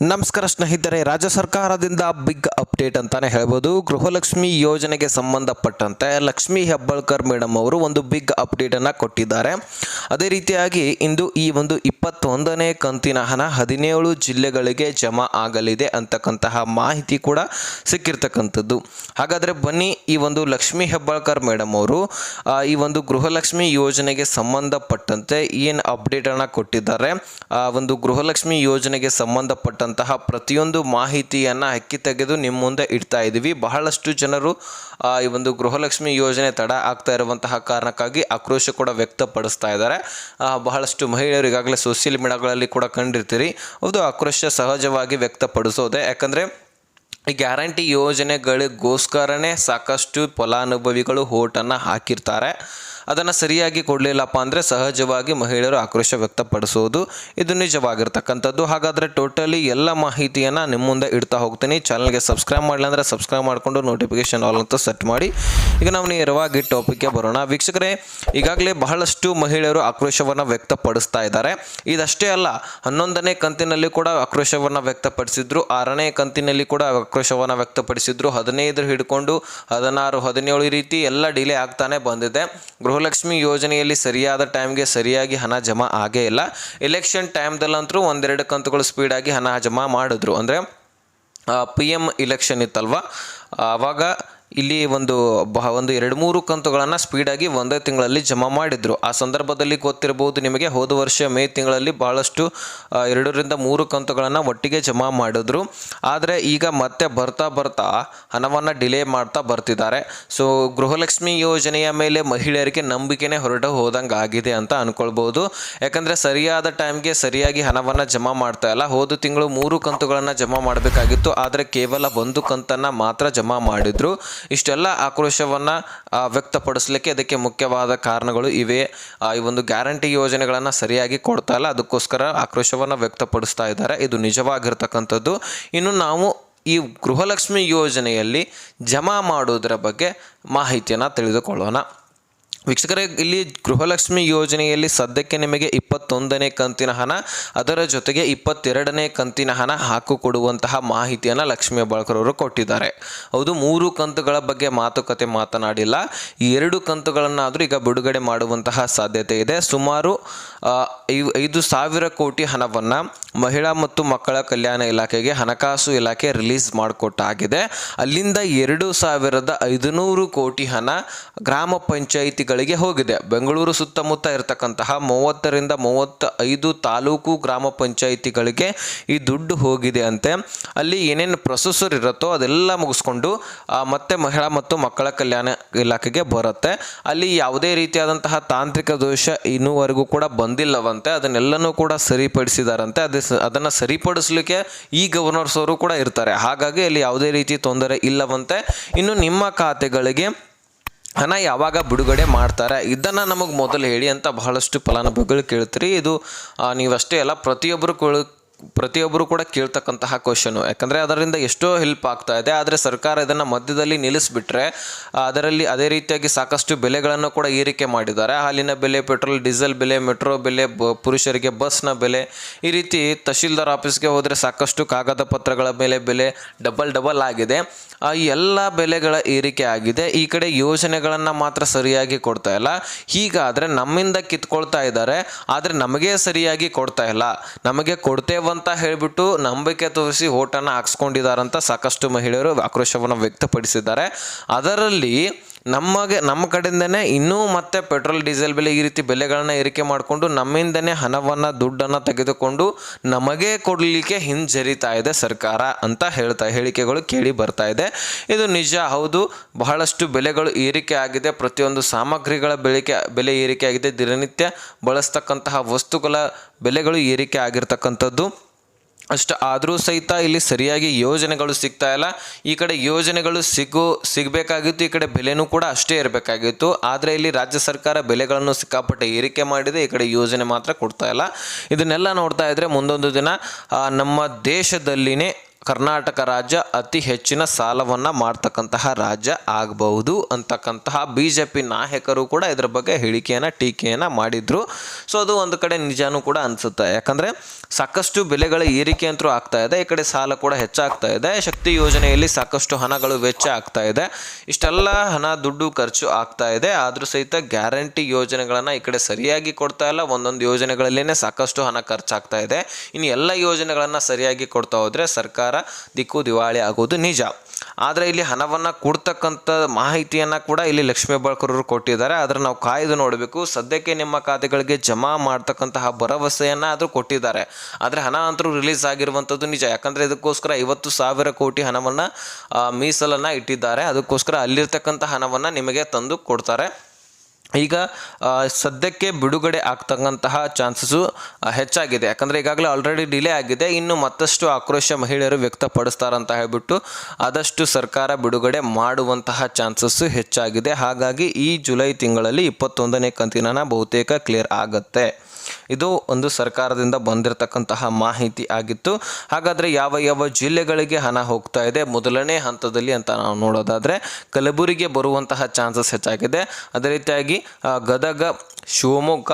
ನಮಸ್ಕಾರ ಸ್ನೇಹಿತರೆ, ರಾಜ್ಯ ಸರ್ಕಾರದಿಂದ ಬಿಗ್ ಅಪ್ಡೇಟ್ ಅಂತಾನೆ ಹೇಳ್ಬೋದು. ಗೃಹಲಕ್ಷ್ಮಿ ಯೋಜನೆಗೆ ಸಂಬಂಧಪಟ್ಟಂತೆ ಲಕ್ಷ್ಮಿ ಹೆಬ್ಬಾಳ್ಕರ್ ಮೇಡಮ್ ಅವರು ಒಂದು ಬಿಗ್ ಅಪ್ಡೇಟ್ ಅಪ್ಡೇಟನ್ನು ಕೊಟ್ಟಿದ್ದಾರೆ. ಅದೇ ರೀತಿಯಾಗಿ ಇಂದು ಈ ಒಂದು ಇಪ್ಪತ್ತೊಂದನೇ ಕಂತಿನ ಹಣ ಹದಿನೇಳು ಜಿಲ್ಲೆಗಳಿಗೆ ಜಮಾ ಆಗಲಿದೆ ಅಂತಕ್ಕಂತಹ ಮಾಹಿತಿ ಕೂಡ ಸಿಕ್ಕಿರ್ತಕ್ಕಂಥದ್ದು. ಹಾಗಾದರೆ ಬನ್ನಿ ಈ ಒಂದು ಲಕ್ಷ್ಮಿ ಹೆಬ್ಬಾಳ್ಕರ್ ಮೇಡಮ್ ಅವರು ಈ ಒಂದು ಗೃಹಲಕ್ಷ್ಮಿ ಯೋಜನೆಗೆ ಸಂಬಂಧಪಟ್ಟಂತೆ ಏನು ಅಪ್ಡೇಟನ್ನು ಕೊಟ್ಟಿದ್ದಾರೆ? ಒಂದು ಗೃಹಲಕ್ಷ್ಮಿ ಯೋಜನೆಗೆ ಸಂಬಂಧಪಟ್ಟಂತಹ ಪ್ರತಿಯೊಂದು ಮಾಹಿತಿಯನ್ನು ಹಕ್ಕಿ ತೆಗೆದು ನಿಮ್ಮ ಮುಂದೆ ಇಡ್ತಾ ಇದ್ದೀವಿ ಬಹಳಷ್ಟು ಜನರು ಈ ಒಂದು ಗೃಹಲಕ್ಷ್ಮಿ ಯೋಜನೆ ತಡ ಆಗ್ತಾ ಇರುವಂತಹ ಕಾರಣಕ್ಕಾಗಿ ಆಕ್ರೋಶ ಕೂಡ ವ್ಯಕ್ತಪಡಿಸ್ತಾ ಇದ್ದಾರೆ. ಬಹಳಷ್ಟು ಮಹಿಳೆಯರು ಈಗಾಗಲೇ ಸೋಷಿಯಲ್ ಮೀಡಿಯಾಗಳಲ್ಲಿ ಕೂಡ ಕಂಡಿರ್ತೀರಿ. ಅದು ಆಕ್ರೋಶ ಸಹಜವಾಗಿ ವ್ಯಕ್ತಪಡಿಸೋದೆ. ಯಾಕಂದರೆ, ಈ ಗ್ಯಾರಂಟಿ ಯೋಜನೆಗಳಿಗೋಸ್ಕರನೇ ಸಾಕಷ್ಟು ಫಲಾನುಭವಿಗಳು ಹೋಟನ್ನು ಹಾಕಿರ್ತಾರೆ. ಅದನ್ನು ಸರಿಯಾಗಿ ಕೊಡಲಿಲ್ಲಪ್ಪ ಅಂದರೆ ಸಹಜವಾಗಿ ಮಹಿಳೆಯರು ಆಕ್ರೋಶ ವ್ಯಕ್ತಪಡಿಸೋದು ಇದು ನಿಜವಾಗಿರ್ತಕ್ಕಂಥದ್ದು. ಹಾಗಾದರೆ ಟೋಟಲಿ ಎಲ್ಲ ಮಾಹಿತಿಯನ್ನು ನಿಮ್ಮ ಮುಂದೆ ಇಡ್ತಾ ಹೋಗ್ತೀನಿ. ಚಾನಲ್ಗೆ ಸಬ್ಸ್ಕ್ರೈಬ್ ಮಾಡಲಿ ಅಂದರೆ ಸಬ್ಸ್ಕ್ರೈಬ್ ಮಾಡಿಕೊಂಡು ನೋಟಿಫಿಕೇಶನ್ ಆಲ್ ಅಂತ ಸೆಟ್ ಮಾಡಿ. ಈಗ ನಾವು ನೇರವಾಗಿ ಟಾಪಿಕ್ಗೆ ಬರೋಣ. ವೀಕ್ಷಕರೇ, ಈಗಾಗಲೇ ಬಹಳಷ್ಟು ಮಹಿಳೆಯರು ಆಕ್ರೋಶವನ್ನು ವ್ಯಕ್ತಪಡಿಸ್ತಾ ಇದ್ದಾರೆ. ಇದಷ್ಟೇ ಅಲ್ಲ, ಹನ್ನೊಂದನೇ ಕಂತಿನಲ್ಲಿ ಕೂಡ ಆಕ್ರೋಶವನ್ನು ವ್ಯಕ್ತಪಡಿಸಿದ್ರು. ಆರನೇ ಕಂತಿನಲ್ಲಿ ಕೂಡ ಆಕ್ರೋಶವನ್ನು ವ್ಯಕ್ತಪಡಿಸಿದ್ರು. ಹದಿನೈದರ ಹಿಡ್ಕೊಂಡು ಹದಿನಾರು, ಹದಿನೇಳು ರೀತಿ ಎಲ್ಲ ಡಿಲೇ ಆಗ್ತಾನೆ ಬಂದಿದೆ. ಗೃಹಲಕ್ಷ್ಮಿ ಯೋಜನೆಯಲ್ಲಿ ಸರಿಯಾದ ಟೈಮ್ಗೆ ಸರಿಯಾಗಿ ಹಣ ಜಮಾ ಆಗೇ ಇಲ್ಲ. ಎಲೆಕ್ಷನ್ ಟೈಮ್ದಲ್ಲಂತೂ ಒಂದೆರಡು ಕಂತುಗಳು ಸ್ಪೀಡಾಗಿ ಹಣ ಜಮಾ ಮಾಡಿದ್ರು. ಅಂದರೆ ಪಿ ಎಂ ಇಲೆಕ್ಷನ್ ಇತ್ತಲ್ವ? ಆವಾಗ ಇಲ್ಲಿ ಒಂದು ಒಂದು ಎರಡು ಮೂರು ಕಂತುಗಳನ್ನು ಸ್ಪೀಡಾಗಿ ಒಂದೇ ತಿಂಗಳಲ್ಲಿ ಜಮಾ ಮಾಡಿದರು. ಆ ಸಂದರ್ಭದಲ್ಲಿ ಗೊತ್ತಿರಬಹುದು ನಿಮಗೆ, ಹೋದ ವರ್ಷ ಮೇ ತಿಂಗಳಲ್ಲಿ ಭಾಳಷ್ಟು ಎರಡರಿಂದ ಮೂರು ಕಂತುಗಳನ್ನು ಒಟ್ಟಿಗೆ ಜಮಾ ಮಾಡಿದ್ರು. ಆದರೆ ಈಗ ಮತ್ತೆ ಬರ್ತಾ ಬರ್ತಾ ಹಣವನ್ನು ಡಿಲೇ ಮಾಡ್ತಾ ಬರ್ತಿದ್ದಾರೆ. ಸೊ ಗೃಹಲಕ್ಷ್ಮಿ ಯೋಜನೆಯ ಮೇಲೆ ಮಹಿಳೆಯರಿಗೆ ನಂಬಿಕೆನೇ ಹೊರಟು ಹೋದಂಗೆ ಆಗಿದೆ ಅಂತ ಅಂದ್ಕೊಳ್ಬೋದು ಯಾಕಂದರೆ ಸರಿಯಾದ ಟೈಮ್ಗೆ ಸರಿಯಾಗಿ ಹಣವನ್ನು ಜಮಾ ಮಾಡ್ತಾ ಇಲ್ಲ. ಹೋದ ತಿಂಗಳು ಮೂರು ಕಂತುಗಳನ್ನು ಜಮಾ ಮಾಡಬೇಕಾಗಿತ್ತು. ಆದರೆ ಕೇವಲ ಒಂದು ಕಂತನ್ನು ಮಾತ್ರ ಜಮಾ ಮಾಡಿದ್ರು. ಇಷ್ಟೆಲ್ಲ ಆಕ್ರೋಶವನ್ನು ವ್ಯಕ್ತಪಡಿಸಲಿಕ್ಕೆ ಅದಕ್ಕೆ ಮುಖ್ಯವಾದ ಕಾರಣಗಳು ಇವೆ. ಈ ಒಂದು ಗ್ಯಾರಂಟಿ ಯೋಜನೆಗಳನ್ನು ಸರಿಯಾಗಿ ಕೊಡ್ತಾ ಇಲ್ಲ. ಅದಕ್ಕೋಸ್ಕರ ಆಕ್ರೋಶವನ್ನು ವ್ಯಕ್ತಪಡಿಸ್ತಾ ಇದ್ದಾರೆ. ಇದು ನಿಜವಾಗಿರ್ತಕ್ಕಂಥದ್ದು. ಇನ್ನು ನಾವು ಈ ಗೃಹಲಕ್ಷ್ಮಿ ಯೋಜನೆಯಲ್ಲಿ ಜಮಾ ಮಾಡೋದರ ಬಗ್ಗೆ ಮಾಹಿತಿಯನ್ನು ತಿಳಿದುಕೊಳ್ಳೋಣ. ವೀಕ್ಷಕರೇ, ಇಲ್ಲಿ ಗೃಹಲಕ್ಷ್ಮಿ ಯೋಜನೆಯಲ್ಲಿ ಸದ್ಯಕ್ಕೆ ನಿಮಗೆ ಇಪ್ಪತ್ತೊಂದನೇ ಕಂತಿನ ಹಣ, ಅದರ ಜೊತೆಗೆ ಇಪ್ಪತ್ತೆರಡನೇ ಕಂತಿನ ಹಣ ಹಾಕಿಕೊಡುವಂತಹ ಮಾಹಿತಿಯನ್ನು ಲಕ್ಷ್ಮೀ ಅವರು ಕೊಟ್ಟಿದ್ದಾರೆ. ಹೌದು, ಮೂರು ಕಂತುಗಳ ಬಗ್ಗೆ ಮಾತುಕತೆ ಮಾತನಾಡಿಲ್ಲ. ಎರಡು ಕಂತುಗಳನ್ನಾದರೂ ಈಗ ಬಿಡುಗಡೆ ಮಾಡುವಂತಹ ಸಾಧ್ಯತೆ ಇದೆ. ಸುಮಾರು ಐದು ಸಾವಿರ ಕೋಟಿ ಹಣವನ್ನು ಮಹಿಳಾ ಮತ್ತು ಮಕ್ಕಳ ಕಲ್ಯಾಣ ಇಲಾಖೆಗೆ, ಹಣಕಾಸು ಇಲಾಖೆ ರಿಲೀಸ್ ಮಾಡಿಕೊಟ್ಟಾಗಿದೆ. ಅಲ್ಲಿಂದ ಎರಡು ಸಾವಿರದ ಐದುನೂರು ಕೋಟಿ ಹಣ ಗ್ರಾಮ ಹೋಗಿದೆ. ಬೆಂಗಳೂರು ಸುತ್ತಮುತ್ತ ಇರತಕ್ಕಂತಹ ಮೂವತ್ತರಿಂದ ಮೂವತ್ತ ಐದು ತಾಲೂಕು ಗ್ರಾಮ ಪಂಚಾಯಿತಿಗಳಿಗೆ ಈ ದುಡ್ಡು ಹೋಗಿದೆ ಅಂತೆ. ಅಲ್ಲಿ ಏನೇನು ಪ್ರೊಸೆಸರ್ ಇರುತ್ತೋ ಅದೆಲ್ಲ ಮುಗಿಸ್ಕೊಂಡು ಮತ್ತೆ ಮಹಿಳಾ ಮತ್ತು ಮಕ್ಕಳ ಕಲ್ಯಾಣ ಇಲಾಖೆಗೆ ಬರುತ್ತೆ. ಅಲ್ಲಿ ಯಾವುದೇ ರೀತಿಯಾದಂತಹ ತಾಂತ್ರಿಕ ದೋಷ ಇನ್ನೂವರೆಗೂ ಕೂಡ ಬಂದಿಲ್ಲವಂತೆ. ಅದನ್ನೆಲ್ಲನೂ ಕೂಡ ಸರಿಪಡಿಸಿದಾರಂತೆ. ಅದೇ ಅದನ್ನು ಸರಿಪಡಿಸಲಿಕ್ಕೆ ಈ ಗವರ್ನರ್ಸ್ ಅವರು ಕೂಡ ಇರ್ತಾರೆ. ಹಾಗಾಗಿ ಅಲ್ಲಿ ಯಾವುದೇ ರೀತಿ ತೊಂದರೆ ಇಲ್ಲವಂತೆ. ಇನ್ನು ನಿಮ್ಮ ಖಾತೆಗಳಿಗೆ ಹಣ ಯಾವಾಗ ಬಿಡುಗಡೆ ಮಾಡ್ತಾರೆ, ಇದನ್ನು ನಮಗೆ ಮೊದಲು ಹೇಳಿ ಅಂತ ಬಹಳಷ್ಟು ಫಲಾನುಭವಿಗಳು ಕೇಳ್ತೀರಿ. ಇದು ನೀವಷ್ಟೇ ಅಲ್ಲ ಪ್ರತಿಯೊಬ್ಬರು ಪ್ರತಿಯೊಬ್ಬರು ಕೂಡ ಕೇಳ್ತಕ್ಕಂತಹ ಕ್ವಶನು ಯಾಕಂದರೆ ಅದರಿಂದ ಎಷ್ಟೋ ಹೆಲ್ಪ್ ಆಗ್ತಾ ಇದೆ. ಆದರೆ ಸರ್ಕಾರ ಇದನ್ನು ಮಧ್ಯದಲ್ಲಿ ನಿಲ್ಲಿಸಿಬಿಟ್ರೆ, ಅದರಲ್ಲಿ ಅದೇ ರೀತಿಯಾಗಿ ಸಾಕಷ್ಟು ಬೆಲೆಗಳನ್ನು ಕೂಡ ಏರಿಕೆ ಮಾಡಿದ್ದಾರೆ. ಹಾಲಿನ ಬೆಲೆ, ಪೆಟ್ರೋಲ್, ಡೀಸೆಲ್ ಬೆಲೆ, ಮೆಟ್ರೋ ಬೆಲೆ, ಬ, ಪುರುಷರಿಗೆ ಬಸ್ನ ಬೆಲೆ, ಈ ರೀತಿ ತಹಶೀಲ್ದಾರ್ ಆಫೀಸ್ಗೆ ಹೋದರೆ ಸಾಕಷ್ಟು ಕಾಗದ ಪತ್ರಗಳ ಮೇಲೆ ಬೆಲೆ ಡಬಲ್ ಡಬಲ್ ಆಗಿದೆ. ಈ ಎಲ್ಲ ಬೆಲೆಗಳ ಏರಿಕೆ ಆಗಿದೆ. ಈ ಕಡೆ ಯೋಜನೆಗಳನ್ನು ಮಾತ್ರ ಸರಿಯಾಗಿ ಕೊಡ್ತಾ ಇಲ್ಲ. ಹೀಗಾದರೆ ನಮ್ಮಿಂದ ಕಿತ್ಕೊಳ್ತಾ ಇದ್ದಾರೆ. ಆದರೆ ನಮಗೆ ಸರಿಯಾಗಿ ಕೊಡ್ತಾ ಇಲ್ಲ. ನಮಗೆ ಕೊಡ್ತೇವಂತ ಹೇಳಿಬಿಟ್ಟು ನಂಬಿಕೆ ತೋರಿಸಿ ಓಟನ್ನು ಹಾಕ್ಸ್ಕೊಂಡಿದ್ದಾರಂತ ಸಾಕಷ್ಟು ಮಹಿಳೆಯರು ಆಕ್ರೋಶವನ್ನು ವ್ಯಕ್ತಪಡಿಸಿದ್ದಾರೆ. ಅದರಲ್ಲಿ ನಮಗೆ, ನಮ್ಮ ಕಡೆಯಿಂದನೇ ಇನ್ನೂ ಮತ್ತೆ ಪೆಟ್ರೋಲ್, ಡೀಸೆಲ್ ಬೆಲೆ ಈ ರೀತಿ ಬೆಲೆಗಳನ್ನ ಏರಿಕೆ ಮಾಡಿಕೊಂಡು ನಮ್ಮಿಂದನೇ ಹಣವನ್ನು, ದುಡ್ಡನ್ನು ತೆಗೆದುಕೊಂಡು ನಮಗೆ ಕೊಡಲಿಕ್ಕೆ ಹಿಂಜರಿತಾ ಇದೆ ಸರ್ಕಾರ ಅಂತ ಹೇಳ್ತಾ, ಹೇಳಿಕೆಗಳು ಕೇಳಿ ಬರ್ತಾ ಇದೆ. ಇದು ನಿಜ, ಹೌದು. ಬಹಳಷ್ಟು ಬೆಲೆಗಳು ಏರಿಕೆ ಆಗಿದೆ. ಪ್ರತಿಯೊಂದು ಸಾಮಗ್ರಿಗಳ ಬೆಳಿಕೆ, ಬೆಲೆ ಏರಿಕೆ ಆಗಿದೆ. ದಿನನಿತ್ಯ ಬಳಸ್ತಕ್ಕಂತಹ ವಸ್ತುಗಳ ಬೆಲೆಗಳು ಏರಿಕೆ ಆಗಿರ್ತಕ್ಕಂಥದ್ದು. ಅಷ್ಟು ಆದರೂ ಸಹಿತ ಇಲ್ಲಿ ಸರಿಯಾಗಿ ಯೋಜನೆಗಳು ಸಿಗ್ತಾ ಇಲ್ಲ. ಈ ಕಡೆ ಯೋಜನೆಗಳು ಸಿಗು, ಸಿಗಬೇಕಾಗಿತ್ತು, ಈ ಕಡೆ ಬೆಲೆನೂ ಕೂಡ ಅಷ್ಟೇ ಇರಬೇಕಾಗಿತ್ತು. ಆದರೆ ಇಲ್ಲಿ ರಾಜ್ಯ ಸರ್ಕಾರ ಬೆಲೆಗಳನ್ನು ಸಿಕ್ಕಾಪಟ್ಟೆ ಏರಿಕೆ ಮಾಡಿದೆ, ಈ ಕಡೆ ಯೋಜನೆ ಮಾತ್ರ ಕೊಡ್ತಾ ಇಲ್ಲ. ಇದನ್ನೆಲ್ಲ ನೋಡ್ತಾ ಇದ್ದರೆ ಮುಂದೊಂದು ದಿನ ನಮ್ಮ ದೇಶದಲ್ಲಿನೇ ಕರ್ನಾಟಕ ರಾಜ್ಯ ಅತಿ ಹೆಚ್ಚಿನ ಸಾಲವನ್ನು ಮಾಡ್ತಕ್ಕಂತಹ ರಾಜ್ಯ ಆಗಬಹುದು ಅಂತಕ್ಕಂತಹ ಬಿ ಜೆ ಪಿ ನಾಯಕರು ಕೂಡ ಇದರ ಬಗ್ಗೆ ಹೇಳಿಕೆಯನ್ನು, ಟೀಕೆಯನ್ನು ಮಾಡಿದರು. ಸೊ ಅದು ಒಂದು ಕಡೆ ನಿಜಾನೂ ಕೂಡ ಅನಿಸುತ್ತೆ. ಯಾಕಂದರೆ ಸಾಕಷ್ಟು ಬೆಲೆಗಳ ಏರಿಕೆ ಅಂತೂ ಆಗ್ತಾ ಇದೆ. ಈ ಕಡೆ ಸಾಲ ಕೂಡ ಹೆಚ್ಚಾಗ್ತಾ ಇದೆ. ಶಕ್ತಿ ಯೋಜನೆಯಲ್ಲಿ ಸಾಕಷ್ಟು ಹಣಗಳು ವೆಚ್ಚ ಆಗ್ತಾ ಇದೆ. ಇಷ್ಟೆಲ್ಲ ಹಣ, ದುಡ್ಡು ಖರ್ಚು ಆಗ್ತಾ ಇದೆ. ಆದರೂ ಸಹಿತ ಗ್ಯಾರಂಟಿ ಯೋಜನೆಗಳನ್ನು ಈ ಕಡೆ ಸರಿಯಾಗಿ ಕೊಡ್ತಾ ಇಲ್ಲ. ಒಂದೊಂದು ಯೋಜನೆಗಳಲ್ಲೇ ಸಾಕಷ್ಟು ಹಣ ಖರ್ಚಾಗ್ತಾ ಇದೆ. ಇನ್ನು ಎಲ್ಲ ಯೋಜನೆಗಳನ್ನು ಸರಿಯಾಗಿ ಕೊಡ್ತಾ ಹೋದರೆ ಸರ್ಕಾರ ದಿಕ್ಕು ದಿವಾಳಿ ಆಗೋದು ನಿಜ. ಆದರೆ ಇಲ್ಲಿ ಹಣವನ್ನು ಕೊಡ್ತಕ್ಕಂಥ ಮಾಹಿತಿಯನ್ನು ಕೂಡ ಇಲ್ಲಿ ಲಕ್ಷ್ಮೀ ಹೆಬ್ಬಾಳ್ಕರವರು ಕೊಟ್ಟಿದ್ದಾರೆ. ಆದರೆ ನಾವು ಕಾಯ್ದು ನೋಡಬೇಕು, ಸದ್ಯಕ್ಕೆ ನಿಮ್ಮ ಖಾತೆಗಳಿಗೆ ಜಮಾ ಮಾಡ್ತಕ್ಕಂತಹ ಭರವಸೆಯನ್ನು ಆದರೂ ಕೊಟ್ಟಿದ್ದಾರೆ. ಆದರೆ ಹಣ ಅಂತರೂ ರಿಲೀಸ್ ಆಗಿರುವಂಥದ್ದು ನಿಜ. ಯಾಕಂದರೆ ಇದಕ್ಕೋಸ್ಕರ ಐವತ್ತು ಸಾವಿರ ಕೋಟಿ ಹಣವನ್ನು ಮೀಸಲನ್ನು ಇಟ್ಟಿದ್ದಾರೆ. ಅದಕ್ಕೋಸ್ಕರ ಅಲ್ಲಿರ್ತಕ್ಕಂಥ ಹಣವನ್ನು ನಿಮಗೆ ತಂದು ಕೊಡ್ತಾರೆ. ಈಗ ಸದ್ಯಕ್ಕೆ ಬಿಡುಗಡೆ ಆಗ್ತಕ್ಕಂತಹ ಚಾನ್ಸಸ್ಸು ಹೆಚ್ಚಾಗಿದೆ. ಯಾಕಂದರೆ ಈಗಾಗಲೇ ಆಲ್ರೆಡಿ ಡಿಲೇ ಆಗಿದೆ. ಇನ್ನು ಮತ್ತಷ್ಟು ಆಕ್ರೋಶ ಮಹಿಳೆಯರು ವ್ಯಕ್ತಪಡಿಸ್ತಾರಂತ ಹೇಳ್ಬಿಟ್ಟು, ಆದಷ್ಟು ಸರ್ಕಾರ ಬಿಡುಗಡೆ ಮಾಡುವಂತಹ ಚಾನ್ಸಸ್ಸು ಹೆಚ್ಚಾಗಿದೆ. ಹಾಗಾಗಿ ಈ ಜುಲೈ ತಿಂಗಳಲ್ಲಿ ಇಪ್ಪತ್ತೊಂದನೇ ಕಂತಿನ ಬಹುತೇಕ ಕ್ಲಿಯರ್ ಆಗುತ್ತೆ. ಇದು ಒಂದು ಸರ್ಕಾರದಿಂದ ಬಂದಿರತಕ್ಕಂತಹ ಮಾಹಿತಿ ಆಗಿತ್ತು. ಹಾಗಾದರೆ ಯಾವ ಯಾವ ಜಿಲ್ಲೆಗಳಿಗೆ ಹಣ ಹೋಗ್ತಾ ಇದೆ? ಮೊದಲನೇ ಹಂತದಲ್ಲಿ ಅಂತ ನಾವು ನೋಡೋದಾದರೆ, ಕಲಬುರಗಿಗೆ ಬರುವಂತಹ ಚಾನ್ಸಸ್ ಹೆಚ್ಚಾಗಿದೆ. ಅದೇ ರೀತಿಯಾಗಿ ಗದಗ, ಶಿವಮೊಗ್ಗ,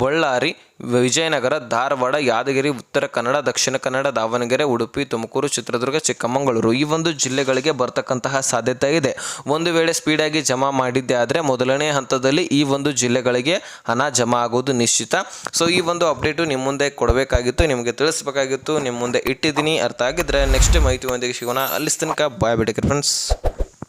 ಬಳ್ಳಾರಿ, ವಿಜಯನಗರ, ಧಾರವಾಡ, ಯಾದಗಿರಿ, ಉತ್ತರ ಕನ್ನಡ, ದಕ್ಷಿಣ ಕನ್ನಡ, ದಾವಣಗೆರೆ, ಉಡುಪಿ, ತುಮಕೂರು, ಚಿತ್ರದುರ್ಗ, ಚಿಕ್ಕಮಗಳೂರು ಈ ಒಂದು ಜಿಲ್ಲೆಗಳಿಗೆ ಬರ್ತಕ್ಕಂತಹ ಸಾಧ್ಯತೆ ಇದೆ. ಒಂದು ವೇಳೆ ಸ್ಪೀಡಾಗಿ ಜಮಾ ಮಾಡಿದ್ದೆ ಆದರೆ ಮೊದಲನೇ ಹಂತದಲ್ಲಿ ಈ ಒಂದು ಜಿಲ್ಲೆಗಳಿಗೆ ಹಣ ಜಮಾ ಆಗೋದು ನಿಶ್ಚಿತ. ಸೊ ಈ ಒಂದು ಅಪ್ಡೇಟು ನಿಮ್ಮ ಮುಂದೆ ಕೊಡಬೇಕಾಗಿತ್ತು, ನಿಮಗೆ ತಿಳಿಸ್ಬೇಕಾಗಿತ್ತು ನಿಮ್ಮ ಮುಂದೆ ಇಟ್ಟಿದ್ದೀನಿ ಅರ್ಥ ಆಗಿದ್ರೆ ನೆಕ್ಸ್ಟ್ ಮಾಹಿತಿ ಒಂದಿಗೆ ಸಿಗೋಣ. ಅಲ್ಲಿ ತನಕ ಬಾಯ್ ಬಿಡಿಕೆ ಫ್ರೆಂಡ್ಸ್